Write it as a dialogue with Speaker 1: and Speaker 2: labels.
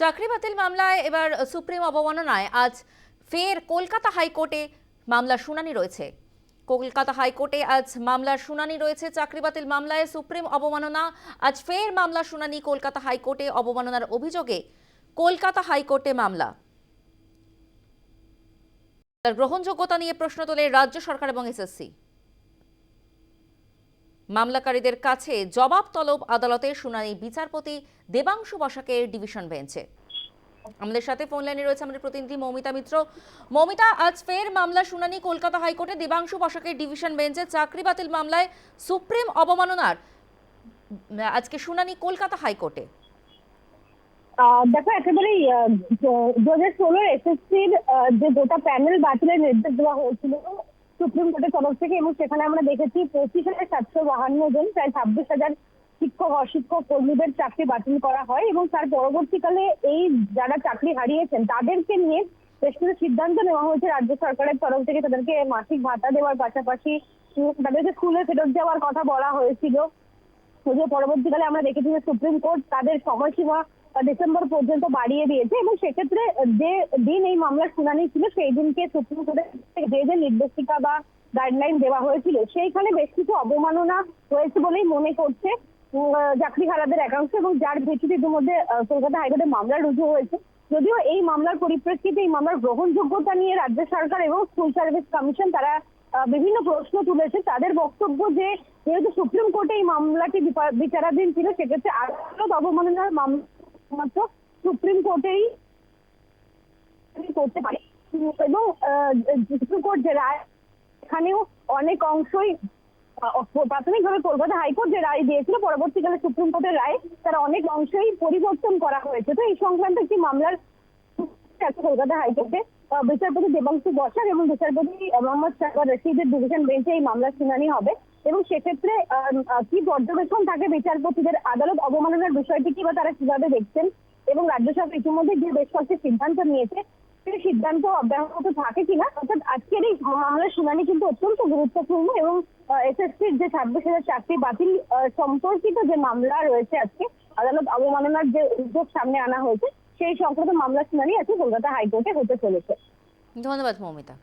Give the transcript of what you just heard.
Speaker 1: চাকরি বাতিল মামলায় এবার সুপ্রিম অবমাননায়। আজ ফের কলকাতা হাইকোর্টে মামলার শুনানি রয়েছে। কলকাতা হাইকোর্টে আজ মামলার শুনানি রয়েছে, চাকরি বাতিল মামলায় সুপ্রিম অবমাননা। আজ ফের মামলার শুনানি কলকাতা হাইকোর্টে অবমাননার অভিযোগে কলকাতা হাইকোর্টে মামলা। তার গ্রহণযোগ্যতা নিয়ে প্রশ্ন তোলে রাজ্য সরকার এবং এসএসসি। মামলাকারীদের কাছে জবাব তলব আদালতের শুনানি বিচারপতি দেবাংশু বসাকে ডিভিশন বেঞ্চে। আমাদের সাথে ফোন লাইনে রয়েছে আমাদের প্রতিনিধি মৌমিতা মিত্র। মৌমিতা, আজ ফের মামলা শুনানি কলকাতা হাইকোর্টে দেবাংশু বসাকের ডিভিশন বেঞ্চে। চাকরি বাতিল মামলায় সুপ্রিম অবমাননার আজকে শুনানি কলকাতা হাইকোর্টে।
Speaker 2: দেখো, একেবারেই দু হাজার ষোলোর এসএসসির যে গোটা প্যানেল বাতিলের নির্দেশ দেওয়া হয়েছিল সুপ্রিম কোর্টের তরফ থেকে এবং সেখানে আমরা দেখেছি পঁচিশ হাজার সাতশো বাহান্ন জন, প্রায় ছাব্বিশ হাজার শিক্ষক, অশিক্ষক, কর্মীদের চাকরি বাতিল করা হয় এবং তার পরবর্তীকালে এই যারা চাকরি হারিয়েছেন, তাদেরকে নিয়ে বেশ কিছু সিদ্ধান্ত নেওয়া হয়েছে রাজ্য সরকারের তরফ থেকে। তাদেরকে মাসিক ভাতা দেওয়ার পাশাপাশি তাদেরকে স্কুলে ফেরত যাওয়ার কথা বলা হয়েছিল। যদিও পরবর্তীকালে আমরা দেখেছি যে সুপ্রিম কোর্ট তাদের সময়সীমা ডিসেম্বর পর্যন্ত বাড়িয়ে দিয়েছে এবং সেক্ষেত্রে যে দিন এই মামলার শুনানি ছিল সেই দিনকে সুপ্রিম কোর্টের যে যে নির্দেশিকা বা গাইডলাইন দেওয়া হয়েছিল সেইখানে বেশ কিছু অবমাননা হয়েছে বলেই মনে করছে উম, আহ, চাকরিহারাদের একাংশ এবং যার ভিত্তিতে ইতিমধ্যে কলকাতা হাইকোর্টে মামলা রুজু হয়েছে। যদিও এই মামলার পরিপ্রেক্ষিতে এই মামলার গ্রহণযোগ্যতা নিয়ে রাজ্য সরকার এবং স্কুল সার্ভিস কমিশন তারা বিভিন্ন প্রশ্ন তুলেছে। তাদের বক্তব্য যে যেহেতু সুপ্রিম কোর্টে এই মামলাটি বিচারাধীন ছিল সেক্ষেত্রে আদালত অবমাননার মামলা মাত্র সুপ্রিম কোর্টেই করতে পারে এবং সুপ্রিম কোর্ট যে রায়, এখানেও অনেক অংশই প্রাথমিকভাবে কলকাতা হাইকোর্ট যে রায় দিয়েছিল, পরবর্তীকালে সুপ্রিম কোর্টের রায়, তার অনেক অংশই পরিবর্তন করা হয়েছে। তো এই সংক্রান্ত একটি মামলার, কলকাতা হাইকোর্টে বিচারপতি দেবাংশু বসাক এবং বিচারপতি মোহাম্মদ সাগর রশিদের ডিভিশন বেঞ্চে এই মামলার শুনানি হবে। এবং সেক্ষেত্রে কি পর্যবেক্ষণ থাকে বিচারপতিদের আদালত অবমাননার বিষয়টি কি বা তারা কীভাবে দেখছেন? এবং রাজ্য সরকার ইতিমধ্যে যে বেশ কয়েকটি সিদ্ধান্ত নিয়েছে, সেই সিদ্ধান্ত অব্যাহত থাকে কিনা? অর্থাৎ আজকের এই মামলার শুনানি কিন্তু অত্যন্ত গুরুত্বপূর্ণ এবং এসএসসির যে ছাব্বিশ হাজার চাকরি বাতিল সম্পর্কিত যে মামলা রয়েছে আজকে, আদালত অবমাননার যে উদ্যোগ সামনে আনা হয়েছে সেই সংক্রান্ত মামলার শুনানি আজকে কলকাতা হাইকোর্টে হতে চলেছে।
Speaker 1: ধন্যবাদ মৌমিতা।